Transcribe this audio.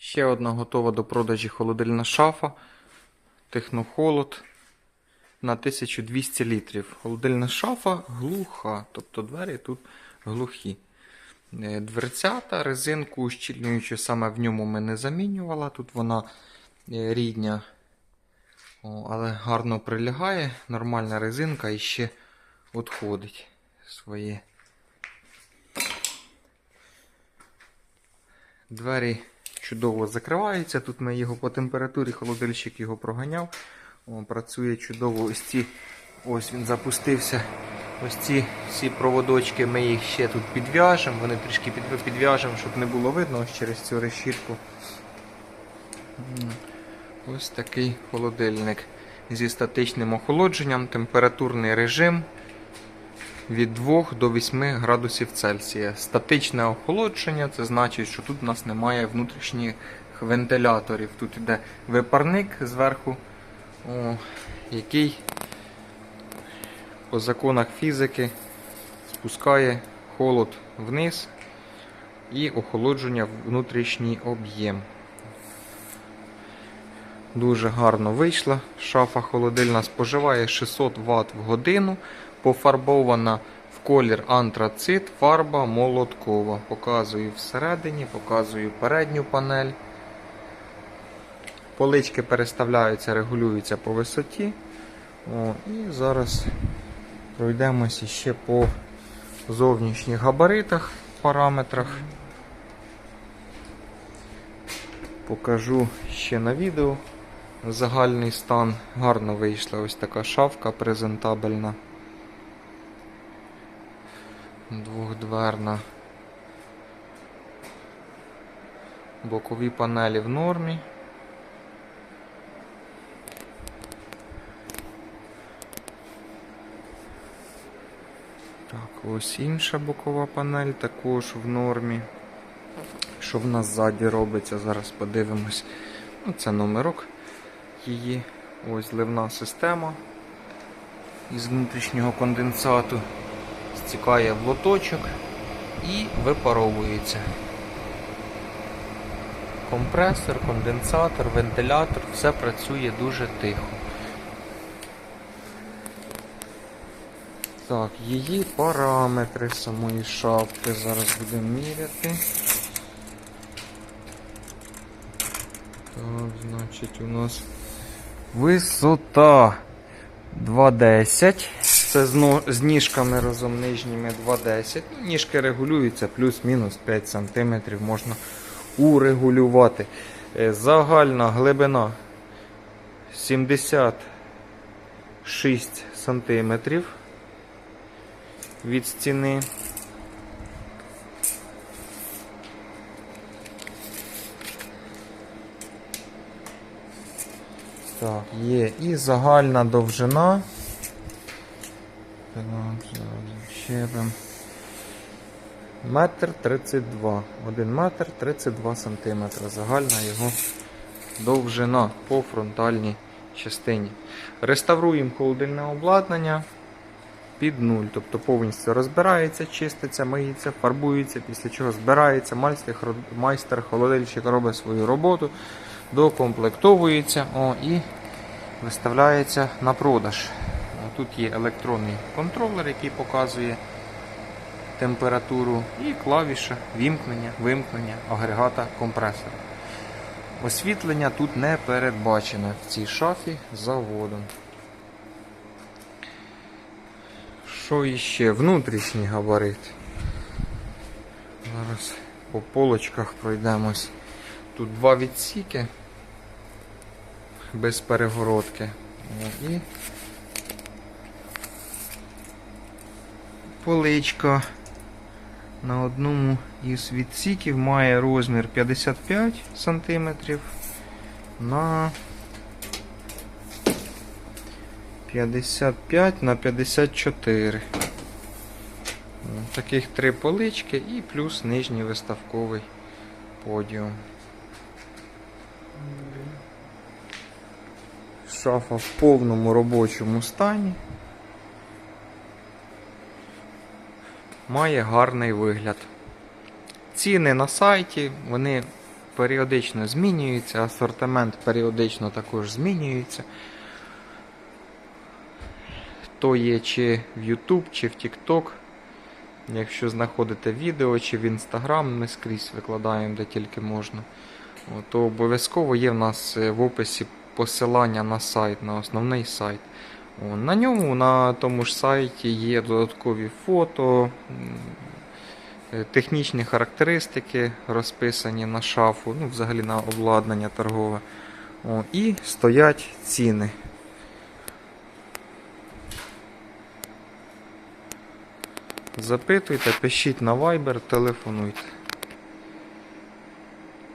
Ще одна готова до продажі холодильна шафа. Технохолод на 1200 літрів. Холодильна шафа глуха, тобто двері тут глухі. Е, Дверцята, резинку ущільнюючу саме в ньому ми не замінювала. Тут вона е, рідня, але гарно прилягає. Нормальна резинка і ще відходить своє. Двері чудово закриваються. Тут ми його по температурі, холодильщик його проганяв. О, працює чудово. Ось ці, ось він запустився. Ось ці всі проводочки ми їх ще тут підв'яжемо. Вони трішки підв'яжемо, щоб не було видно ось через цю решітку. Ось такий холодильник зі статичним охолодженням, температурний режим від 2 до 8 градусів Цельсія. Статичне охолодження це значить, що тут у нас немає внутрішніх вентиляторів. Тут йде випарник зверху, о, який по законах фізики спускає холод вниз і охолодження в внутрішній об'єм. Дуже гарно вийшла. Шафа холодильна споживає 600 Вт в годину. Пофарбована в колір антрацит, фарба молоткова. Показую всередині, показую передню панель. Полички переставляються, регулюються по висоті. О, і зараз пройдемося ще по зовнішніх габаритах, параметрах. Покажу ще на відео загальний стан. Гарно вийшла ось така шафка презентабельна. Двохдверна. Бокові панелі в нормі. Так, ось інша бокова панель також в нормі. Що в нас ззаді робиться, зараз подивимось. Ну, це номерок її. Ось ливна система із внутрішнього конденсату. Стікає в лоточок і випаровується. Компресор, конденсатор, вентилятор, все працює дуже тихо. Так, її параметри самої шапки зараз будемо міряти. Так, значить, у нас висота 2,10. Це з, з ніжками разом нижніми 2,10. Ну, ніжки регулюються плюс-мінус 5 см можна урегулювати. Е, Загальна глибина 76 см від стіни. Так, є і загальна довжина. Так, щепимо. Метр 32. 1 метр 32 сантиметра. Загальна його довжина по фронтальній частині. Реставруємо холодильне обладнання під нуль. Тобто повністю розбирається, чиститься, миється, фарбується, після чого збирається, майстер, майстер холодильщик робить свою роботу, докомплектовується о, і виставляється на продаж. Тут є електронний контролер, який показує температуру, і клавіша вімкнення, вимкнення агрегата компресора. Освітлення тут не передбачено в цій шафі заводом. Що іще? Внутрішній габарит. Зараз по полочках пройдемось. Тут два відсіки без перегородки. І поличка на одному із відсіків має розмір 55 см на 55 на 54. Таких три полички і плюс нижній виставковий подіум. Шафа в повному робочому стані. Має гарний вигляд. Ціни на сайті, вони періодично змінюється, асортимент періодично також змінюється. То є чи в YouTube, чи в TikTok. Якщо знаходите відео, чи в Instagram, ми скрізь викладаємо, де тільки можна. То обов'язково є в нас е, в описі посилання на сайт, на основний сайт. На ньому, на тому ж сайті є додаткові фото, е, технічні характеристики розписані на шафу, ну, взагалі на обладнання торгове. О, і стоять ціни. Запитуйте, пишіть на Viber, телефонуйте.